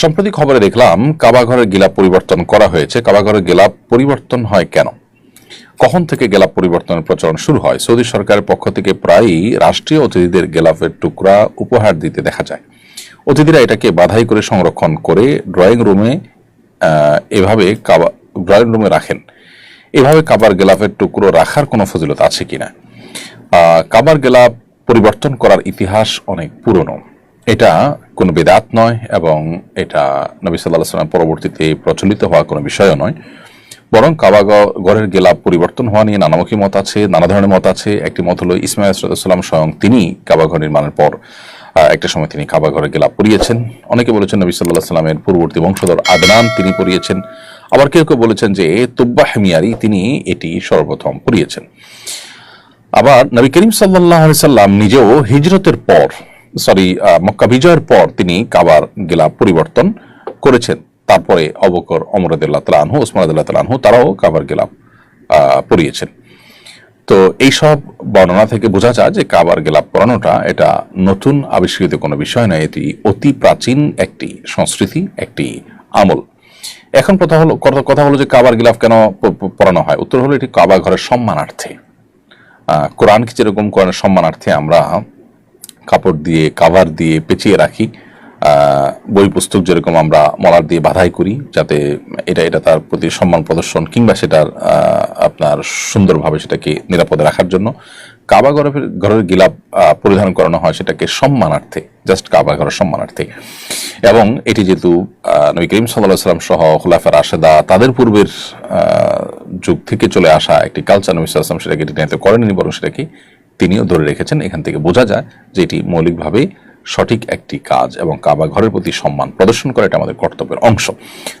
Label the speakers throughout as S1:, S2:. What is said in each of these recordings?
S1: সম্প্রতি খবরে দেখলাম, কাবাঘরের গিলাপ পরিবর্তন করা হয়েছে। কাবাঘরের গিলাপ পরিবর্তন হয় কেন? কখন থেকে গেলাপ পরিবর্তনের প্রচলন শুরু হয়? সৌদি সরকারের পক্ষ থেকে প্রায়ই রাষ্ট্রীয় অতিথিদের গেলাপের টুকরা উপহার দিতে দেখা যায়। অতিথিরা এটাকে বাধাই করে সংরক্ষণ করে ড্রয়িং রুমে এভাবে কাবা, ড্রয়িং রুমে রাখেন। এভাবে কাবার গেলাপের টুকরো রাখার কোনো ফজিলত আছে কিনা? কাবার গেলাপ পরিবর্তন করার ইতিহাস অনেক পুরনো। এটা কোনো বেদাত নয় এবং এটা নবী সাল্লাহ সাল্লাম পরবর্তীতে প্রচলিত হওয়া কোনো বিষয়ও নয়। বরং কাবা গড়ের গেলাপ পরিবর্তন হওয়া নিয়ে নানামুখী মত আছে, নানা ধরনের মত আছে। একটি মত হলো ইসমাইল সাল্লাম স্বয়ং তিনি কাবা ঘর নির্মাণের পর একটা সময় তিনি কাবা ঘরে গেলাপ পরিয়েছেন অনেকে বলেছেন নবী সাল্লাহ সাল্লামের পূর্ববর্তী বংশধর আদনান তিনি পরিয়েছেন আবার কেউ কেউ বলেছেন যে তুব্বা হেমিয়ারি তিনি এটি সর্বপ্রথম পরিয়েছেন আবার নবী করিম সাল্লাহ সাল্লাম নিজেও হিজরতের পর সরি মক্কা বিজয়ের পর তিনি কাবার গেলাপ পরিবর্তন করেছেন। তারপরে অবকর অমরদুল্লাহ তালাহু ওসমানুল্লাহ তালাহু তারাও কাবার গেলাপ পরিয়েছেন তো এইসব বর্ণনা থেকে বোঝা যায় যে কাবার গেলাপ পরানোটা এটা নতুন আবিষ্কৃত কোনো বিষয় নয়, এটি অতি প্রাচীন একটি সংস্কৃতি, একটি আমল। এখন কথা হলো, কথা- হলো যে কাবার গিলাফ কেন পরানো হয়? উত্তর হলো এটি কাবা ঘরের সম্মানার্থে। কোরআনকে যেরকম কোরআনের সম্মানার্থে আমরা কাপড় দিয়ে কাভার দিয়ে পেঁচিয়ে রাখি। বই পুস্তক যেরকম আমরা মলার দিয়ে বাধাই করি, যাতে এটা এটা তার প্রতি সম্মান প্রদর্শন কিংবা সেটার আপনার সুন্দরভাবে সেটাকে নিরাপদে রাখার জন্য। কাবা ঘরের ঘরের গিলাপ পরিধান করানো হয় সেটাকে সম্মানার্থে জাস্ট কাবা ঘরের সম্মানার্থে। এবং এটি যেহেতু নবী করিম সাল্লাহ সাল্লাম সহ খুলাফা আশেদা তাদের পূর্বের যুগ থেকে চলে আসা একটি কালচার নবী সাল্লাম সেটাকে টেনে করেননি, বরং সেটাকে তিনিও ধরে রেখেছেন, এখান থেকে বোঝা যায় যে এটি মৌলিকভাবে সঠিক একটি কাজ এবং কাবা ঘরের প্রতি সম্মান প্রদর্শন করা এটা আমাদের কর্তব্যের অংশ।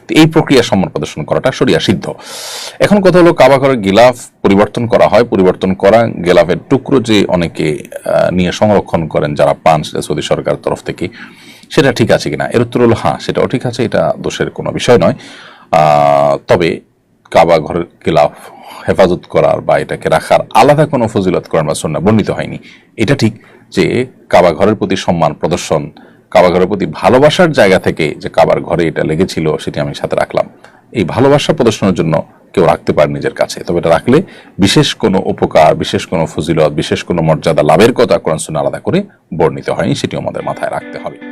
S1: তো এই প্রক্রিয়া সম্মান প্রদর্শন করাটা সরিয়া সিদ্ধ। এখন কথা হলো কাবা ঘরের গিলাফ পরিবর্তন করা হয়। পরিবর্তন করা গেলাফের টুকরো যে অনেকে নিয়ে সংরক্ষণ করেন, যারা পান সেটা সৌদি সরকারের তরফ থেকে, সেটা ঠিক আছে কিনা? এর উত্তর হলো হ্যাঁ সেটাও ঠিক আছে, এটা দোষের কোনো বিষয় নয়। তবে কাবা ঘরের গিলাফ হেফাজত করার বা এটাকে রাখার আলাদা কোনো ফজিলত করার বা সন্না বর্ণিত হয়নি। এটা ঠিক যে কাবা ঘরের প্রতি সম্মান, প্রদর্শন, কাবা ঘরের প্রতি ভালোবাসার জায়গা থেকে যে কাবার ঘরে এটা লেগেছিল সেটি আমি সাথে রাখলাম। এই ভালোবাসা প্রদর্শনের জন্য কেউ রাখতে পারে নিজের কাছে। তবে এটা রাখলে বিশেষ কোনো উপকার, বিশেষ কোনো ফজিলত, বিশেষ কোনো মর্যাদা লাভের কথা কোরআন আলাদা করে বর্ণিত হয়নি, সেটিও আমাদের মাথায় রাখতে হবে।